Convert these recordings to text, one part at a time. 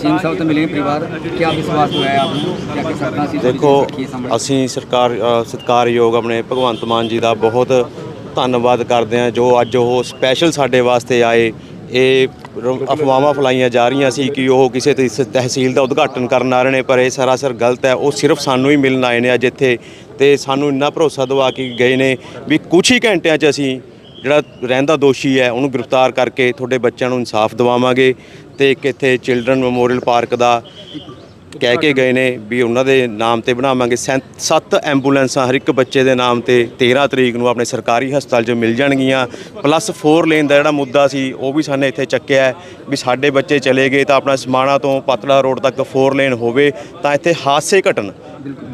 Seam ਸਾਹਿਬ ਤੋਂ ਮਿਲੇ ਪਰਿਵਾਰ ਕੀ ਆਪ ਵਿਸ਼ਵਾਸ ਹੋਇਆ ਆਪ ਨੂੰ? ਕਿ ਆਪ ਸਰਕਾਰ ਸੀ ਦੇਖੋ ਅਸੀਂ ਸਰਕਾਰ ਸਤਕਾਰਯੋਗ ਆਪਣੇ ਭਗਵੰਤ ਮਾਨ ਜੀ ਦਾ ਬਹੁਤ ਧੰਨਵਾਦ ਕਰਦੇ ਹਾਂ ਜੋ ਅੱਜ ਉਹ ਸਪੈਸ਼ਲ ਸਾਡੇ ਵਾਸਤੇ ਆਏ। ਇਹ ਅਫਵਾਹਾਂ ਫਲਾਈਆਂ ਜਾ ਰਹੀਆਂ ਸੀ ਕਿ ਉਹ ਕਿਸੇ ਤਹਿਸੀਲ ਦਾ ਉਦਘਾਟਨ ਕਰਨ ਆ ਰਹੇ ਨੇ ਪਰ ਇਹ ਸਰਾਸਰ ਗਲਤ ਹੈ। ਉਹ ਸਿਰਫ ਸਾਨੂੰ ਹੀ ਮਿਲਣ ਆਏ ਨੇ ਅੱਜ ਇੱਥੇ ਤੇ ਸਾਨੂੰ ਇੰਨਾ ਭਰੋਸਾ ਦਵਾ ਕੇ ਗਏ ਨੇ ਵੀ ਕੁਝ ਹੀ ਘੰਟਿਆਂ 'ਚ ਅਸੀਂ ਜਿਹੜਾ ਰਹਿੰਦਾ ਦੋਸ਼ੀ ਹੈ ਉਹਨੂੰ ਗ੍ਰਿਫਤਾਰ ਕਰਕੇ ਤੁਹਾਡੇ ਬੱਚਿਆਂ ਨੂੰ ਇਨਸਾਫ ਦਿਵਾਵਾਂਗੇ। ਤੇ ਇੱਕ ਇੱਥੇ ਚਿਲਡਰਨ ਮੈਮੋਰੀਅਲ ਪਾਰਕ ਦਾ ਕਹਿ ਕੇ ਗਏ ਨੇ ਵੀ ਉਹਨਾਂ ਦੇ ਨਾਮ ਤੇ ਬਣਾਵਾਂਗੇ। ਸੈਂ- ਸੱਤ ਐਂਬੂਲੈਂਸਾਂ, ਹਰ ਇੱਕ ਬੱਚੇ ਦੇ ਨਾਮ ਤੇ 13 ਤਰੀਕ ਨੂੰ ਆਪਣੇ ਸਰਕਾਰੀ ਹਸਪਤਾਲ 'ਚ ਮਿਲ ਜਾਣਗੀਆਂ। ਪਲੱਸ 4 ਲੇਨ ਦਾ ਜਿਹੜਾ ਮੁੱਦਾ ਸੀ, ਉਹ ਵੀ ਸਾਨੇ ਇੱਥੇ ਚੱਕਿਆ ਵੀ ਸਾਡੇ ਬੱਚੇ ਚਲੇ ਗਏ ਤਾਂ ਆਪਣਾ ਸਮਾਣਾ ਤੋਂ ਪਤਲਾ ਰੋਡ ਤੱਕ 4 ਲੇਨ ਹੋਵੇ ਤਾਂ ਇੱਥੇ ਹਾਦਸੇ ਘਟਣ।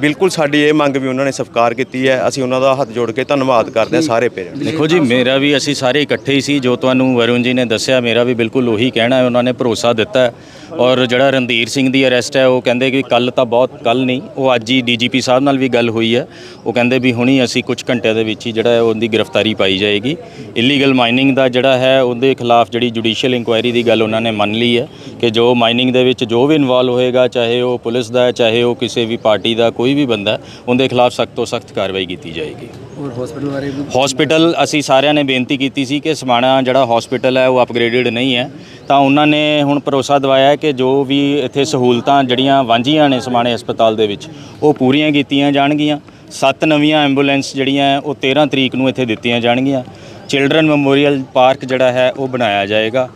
ਬਿਲਕੁਲ ਸਾਡੀ ਇਹ ਮੰਗ ਵੀ ਉਹਨਾਂ ਨੇ ਸਵੀਕਾਰ ਕੀਤੀ ਹੈ। ਅਸੀਂ ਉਹਨਾਂ ਦਾ ਹੱਥ ਜੋੜ ਕੇ ਧੰਨਵਾਦ ਕਰਦੇ ਹਾਂ ਸਾਰੇ ਪੇਰੈਂਟਸ ਦੇਖੋ ਜੀ, ਮੇਰਾ ਵੀ ਅਸੀਂ ਸਾਰੇ ਇਕੱਠੇ ਹੀ ਸੀ, ਜੋ ਤੁਹਾਨੂੰ ਵਰੁਣ ਜੀ ਨੇ ਦੱਸਿਆ, ਮੇਰਾ ਵੀ ਬਿਲਕੁਲ ਉਹੀ ਕਹਿਣਾ ਹੈ, ਉਹਨਾਂ ਨੇ ਭਰੋਸਾ ਦਿੱਤਾ ਔਰ ਜਿਹੜਾ ਰਣਧੀਰ ਸਿੰਘ ਦੀ ਅਰੈਸਟ ਹੈ, ਉਹ ਕਹਿੰਦੇ ਕਿ ਕੱਲ ਤਾਂ ਬਹੁਤ ਕੱਲ ਨਹੀਂ, ਉਹ ਅੱਜ ਹੀ ਡੀਜੀਪੀ ਸਾਹਿਬ ਨਾਲ ਵੀ ਗੱਲ ਹੋਈ ਹੈ। ਉਹ ਕਹਿੰਦੇ ਵੀ ਹੁਣੀ ਅਸੀਂ ਕੁਝ ਘੰਟਿਆਂ ਦੇ ਵਿੱਚ ਹੀ ਜਿਹੜਾ ਹੈ, ਉਹਦੀ ਗ੍ਰਿਫਤਾਰੀ ਪਾਈ ਜਾਏਗੀ। ਇਲੀਗਲ ਮਾਈਨਿੰਗ ਦਾ ਜਿਹੜਾ ਹੈ, ਉਹਦੇ ਖਿਲਾਫ ਜਿਹੜੀ ਜੁਡੀਸ਼ੀਅਲ ਇਨਕੁਆਇਰੀ ਦੀ ਗੱਲ ਉਹਨਾਂ ਨੇ ਮੰਨ ਲਈ ਹੈ ਕਿ ਜੋ ਮਾਈਨਿੰਗ ਦੇ ਵਿੱਚ ਜੋ ਵੀ ਇਨਵੋਲਵ ਹੋਏਗਾ, ਚਾਹੇ ਉਹ ਪੁਲਿਸ ਦਾ ਹੈ, ਚਾਹੇ ਉਹ ਕਿਸੇ ਵੀ ਪਾਰਟੀ ਦਾ ਦਾ ਕੋਈ ਵੀ ਬੰਦਾ ਉਹਦੇ ਖਿਲਾਫ ਸਖਤ ਤੋਂ ਸਖਤ ਕਾਰਵਾਈ ਕੀਤੀ ਜਾਏਗੀ। ਹਸਪੀਟਲ ਬਾਰੇ ਹਸਪੀਟਲ ਅਸੀਂ ਸਾਰਿਆਂ ਨੇ ਬੇਨਤੀ ਕੀਤੀ ਸੀ ਕਿ ਸਮਾਣਾ ਜਿਹੜਾ ਹਸਪੀਟਲ ਹੈ ਉਹ ਅਪਗ੍ਰੇਡਡ ਨਹੀਂ ਹੈ। ਤਾਂ ਉਹਨਾਂ ਨੇ ਹੁਣ ਭਰੋਸਾ ਦਵਾਇਆ ਹੈ ਕਿ ਜੋ ਵੀ ਇੱਥੇ ਸਹੂਲਤਾਂ ਜਿਹੜੀਆਂ ਵਾਂਝੀਆਂ ਨੇ ਸਮਾਣੇ ਹਸਪਤਾਲ ਦੇ ਵਿੱਚ ਉਹ ਪੂਰੀਆਂ ਕੀਤੀਆਂ ਜਾਣਗੀਆਂ। ਸੱਤ ਨਵੀਆਂ ਐਂਬੂਲੈਂਸ ਜਿਹੜੀਆਂ ਉਹ 13 ਤਰੀਕ ਨੂੰ ਇੱਥੇ ਦਿੱਤੀਆਂ ਜਾਣਗੀਆਂ। ਚਿਲਡਰਨ ਮੈਮੋਰੀਅਲ ਪਾਰਕ ਜਿਹੜਾ ਹੈ ਉਹ ਬਣਾਇਆ ਜਾਏਗਾ।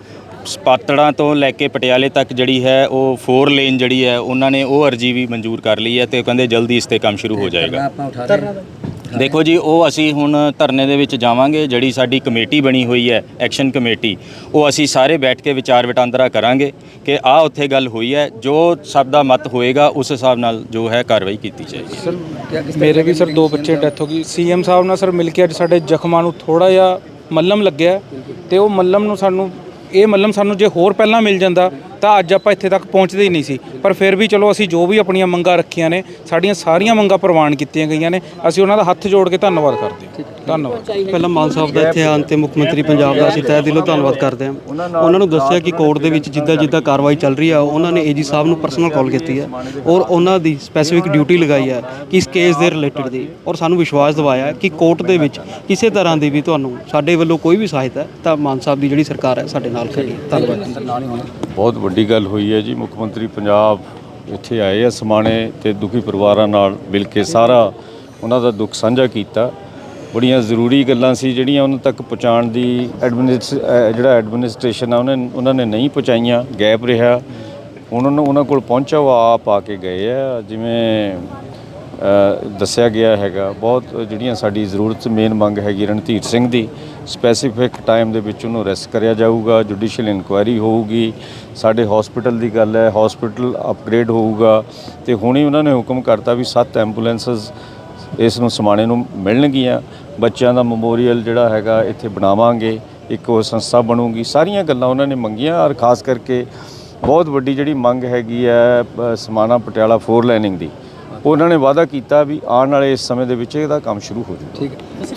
ਪਾਤੜਾਂ ਤੋਂ ਲੈ ਕੇ ਪਟਿਆਲੇ ਤੱਕ ਜਿਹੜੀ ਹੈ ਉਹ ਫੋਰ ਲੇਨ ਜਿਹੜੀ ਹੈ ਉਹਨਾਂ ਨੇ ਉਹ ਅਰਜੀ ਵੀ ਮਨਜ਼ੂਰ ਕਰ ਲਈ ਹੈ ਤੇ ਕਹਿੰਦੇ ਜਲਦੀ ਇਸ ਤੇ ਕੰਮ ਸ਼ੁਰੂ ਹੋ ਜਾਏਗਾ। ਦੇਖੋ ਜੀ ਉਹ ਅਸੀਂ ਹੁਣ ਧਰਨੇ ਦੇ ਵਿੱਚ ਜਾਵਾਂਗੇ ਜਿਹੜੀ ਸਾਡੀ ਕਮੇਟੀ ਬਣੀ ਹੋਈ ਹੈ ਐਕਸ਼ਨ ਕਮੇਟੀ ਉਹ ਅਸੀਂ ਸਾਰੇ ਬੈਠ ਕੇ ਵਿਚਾਰ ਵਟਾਂਦਰਾ ਕਰਾਂਗੇ ਕਿ ਆਹ ਉੱਥੇ ਗੱਲ ਹੋਈ ਹੈ ਜੋ ਸਭ ਦਾ ਮਤ ਹੋਏਗਾ ਉਸ ਹਿਸਾਬ ਨਾਲ ਜੋ ਹੈ ਕਾਰਵਾਈ ਕੀਤੀ ਜਾਏਗੀ। ਮੇਰੇ ਵੀ ਸਰ ਦੋ ਬੱਚੇ ਡੈਥ ਹੋ ਗਈ। ਸੀਐਮ ਸਾਹਿਬ ਨਾਲ ਸਰ ਮਿਲ ਕੇ ਅੱਜ ਸਾਡੇ ਜ਼ਖਮਾਂ ਨੂੰ ਥੋੜਾ ਜਿਹਾ ਮੱਲਮ ਲੱਗਿਆ ਤੇ ਉਹ ਮੱਲਮ ਨੂੰ ਸਾਨੂੰ ਇਹ ਮਤਲਬ ਸਾਨੂੰ ਜੇ ਹੋਰ ਪਹਿਲਾਂ ਮਿਲ ਜਾਂਦਾ ਤਾਂ ਅੱਜ ਆਪਾਂ ਇੱਥੇ ਤੱਕ ਪਹੁੰਚਦੇ ਹੀ ਨਹੀਂ ਸੀ। ਪਰ ਫਿਰ ਵੀ ਚਲੋ ਅਸੀਂ ਜੋ ਵੀ ਆਪਣੀਆਂ ਮੰਗਾਂ ਰੱਖੀਆਂ ਨੇ ਸਾਡੀਆਂ ਸਾਰੀਆਂ ਮੰਗਾਂ ਪ੍ਰਵਾਨ ਕੀਤੀਆਂ ਗਈਆਂ ਨੇ। ਅਸੀਂ ਉਹਨਾਂ ਦਾ ਹੱਥ ਜੋੜ ਕੇ ਧੰਨਵਾਦ ਕਰਦੇ ਹਾਂ। ਧੰਨਵਾਦ। ਪਹਿਲਾਂ ਮਾਨ ਸਾਹਿਬ ਦਾ ਇੱਥੇ ਆਉਣ ਤੇ ਮੁੱਖ ਮੰਤਰੀ ਪੰਜਾਬ ਦਾ ਅਸੀਂ ਤਹਿ ਦਿਲੋਂ ਧੰਨਵਾਦ ਕਰਦੇ ਹਾਂ। ਉਹਨਾਂ ਨੂੰ ਦੱਸਿਆ ਕਿ ਕੋਰਟ ਦੇ ਵਿੱਚ ਜਿੱਦਾਂ ਜਿੱਦਾਂ ਕਾਰਵਾਈ ਚੱਲ ਰਹੀ ਆ ਉਹਨਾਂ ਨੇ ਏਜੀ ਸਾਹਿਬ ਨੂੰ ਪਰਸਨਲ ਕਾਲ ਕੀਤੀ ਹੈ ਔਰ ਉਹਨਾਂ ਦੀ ਸਪੈਸੀਫਿਕ ਡਿਊਟੀ ਲਗਾਈ ਹੈ ਕਿ ਇਸ ਕੇਸ ਦੇ ਰਿਲੇਟਡ ਦੀ ਔਰ ਸਾਨੂੰ ਵਿਸ਼ਵਾਸ ਦਿਵਾਇਆ ਕਿ ਕੋਰਟ ਦੇ ਵਿੱਚ ਕਿਸੇ ਤਰ੍ਹਾਂ ਦੀ ਵੀ ਤੁਹਾਨੂੰ ਸਾਡੇ ਵੱਲੋਂ ਕੋਈ ਵੀ ਸਹਾਇਤਾ ਤਾਂ ਮਾਨ ਸਾਹਿਬ ਦੀ ਜਿਹੜੀ ਸਰਕਾਰ ਹੈ ਸਾਡੇ ਨਾਲ ਖੜੀ ਹੈ। ਧੰਨਵਾਦ। ਬਹੁਤ ਵੱਡੀ ਗੱਲ ਹੋਈ ਹੈ ਜੀ। ਮੁੱਖ ਮੰਤਰੀ ਪੰਜਾਬ ਇੱਥੇ ਆਏ ਆ ਸਮਾਣੇ ਤੇ ਦੁਖੀ ਪਰਿਵਾਰਾਂ ਨਾਲ ਮਿਲ ਕੇ ਸਾਰਾ ਉਹਨਾਂ ਦਾ ਦੁੱਖ ਸਾਂਝਾ ਕੀਤਾ। ਬੜੀਆਂ ਜ਼ਰੂਰੀ ਗੱਲਾਂ ਸੀ ਜਿਹੜੀਆਂ ਉਹਨਾਂ ਤੱਕ ਪਹੁੰਚਾਉਣ ਦੀ ਐਡਮਿਨਿਸ ਜਿਹੜਾ ਐਡਮਿਨਿਸਟ੍ਰੇਸ਼ਨ ਆ ਉਹਨਾਂ ਉਹਨਾਂ ਨੇ ਨਹੀਂ ਪਹੁੰਚਾਈਆਂ। ਗੈਪ ਰਿਹਾ। ਉਹਨਾਂ ਨੂੰ ਉਹਨਾਂ ਕੋਲ ਪਹੁੰਚਾ ਉਹ ਆਪ ਆ ਕੇ ਗਏ ਆ। ਜਿਵੇਂ ਦੱਸਿਆ ਗਿਆ ਹੈਗਾ। ਬਹੁਤ ਜਿਹੜੀਆਂ ਸਾਡੀ ਜ਼ਰੂਰਤ ਮੇਨ ਮੰਗ ਹੈਗੀ ਰਣਧੀਰ ਸਿੰਘ ਦੀ ਸਪੈਸੀਫਿਕ ਟਾਈਮ ਦੇ ਵਿੱਚ ਉਹਨੂੰ ਰੈਸਟ ਕਰਿਆ ਜਾਊਗਾ ਜੁਡੀਸ਼ੀਅਲ ਇਨਕੁਆਇਰੀ ਹੋਊਗੀ। ਸਾਡੇ ਹਸਪੀਟਲ ਦੀ ਗੱਲ ਹੈ ਹਸਪੀਟਲ ਅਪਗ੍ਰੇਡ ਹੋਊਗਾ। ਤੇ ਹੁਣੇ ਉਹਨਾਂ ਨੇ ਹੁਕਮ ਕਰਤਾ ਵੀ ਸੱਤ ਐਂਬੂਲੈਂਸਸ ਇਸ ਨੂੰ ਸਮਾਣੇ ਨੂੰ ਮਿਲਣਗੀਆਂ। ਬੱਚਿਆਂ ਦਾ ਮੈਮੋਰੀਅਲ ਜਿਹੜਾ ਹੈਗਾ, ਇੱਥੇ ਬਣਾਵਾਂਗੇ। ਇੱਕ ਉਹ ਸੰਸਥਾ ਬਣੂਗੀ। ਸਾਰੀਆਂ ਗੱਲਾਂ ਉਹਨਾਂ ਨੇ ਮੰਗੀਆਂ ਔਰ ਖਾਸ ਕਰਕੇ ਬਹੁਤ ਵੱਡੀ ਜਿਹੜੀ ਮੰਗ ਹੈਗੀ ਹੈ ਸਮਾਣਾ ਪਟਿਆਲਾ ਫੋਰ ਲਾਈਨਿੰਗ ਦੀ। ਉਹਨਾਂ ਨੇ ਵਾਅਦਾ ਕੀਤਾ ਵੀ ਆਉਣ ਵਾਲੇ ਇਸ ਸਮੇਂ ਦੇ ਵਿੱਚ ਇਹਦਾ ਕੰਮ ਸ਼ੁਰੂ ਹੋ ਜਾਊਗਾ। ਠੀਕ ਹੈ।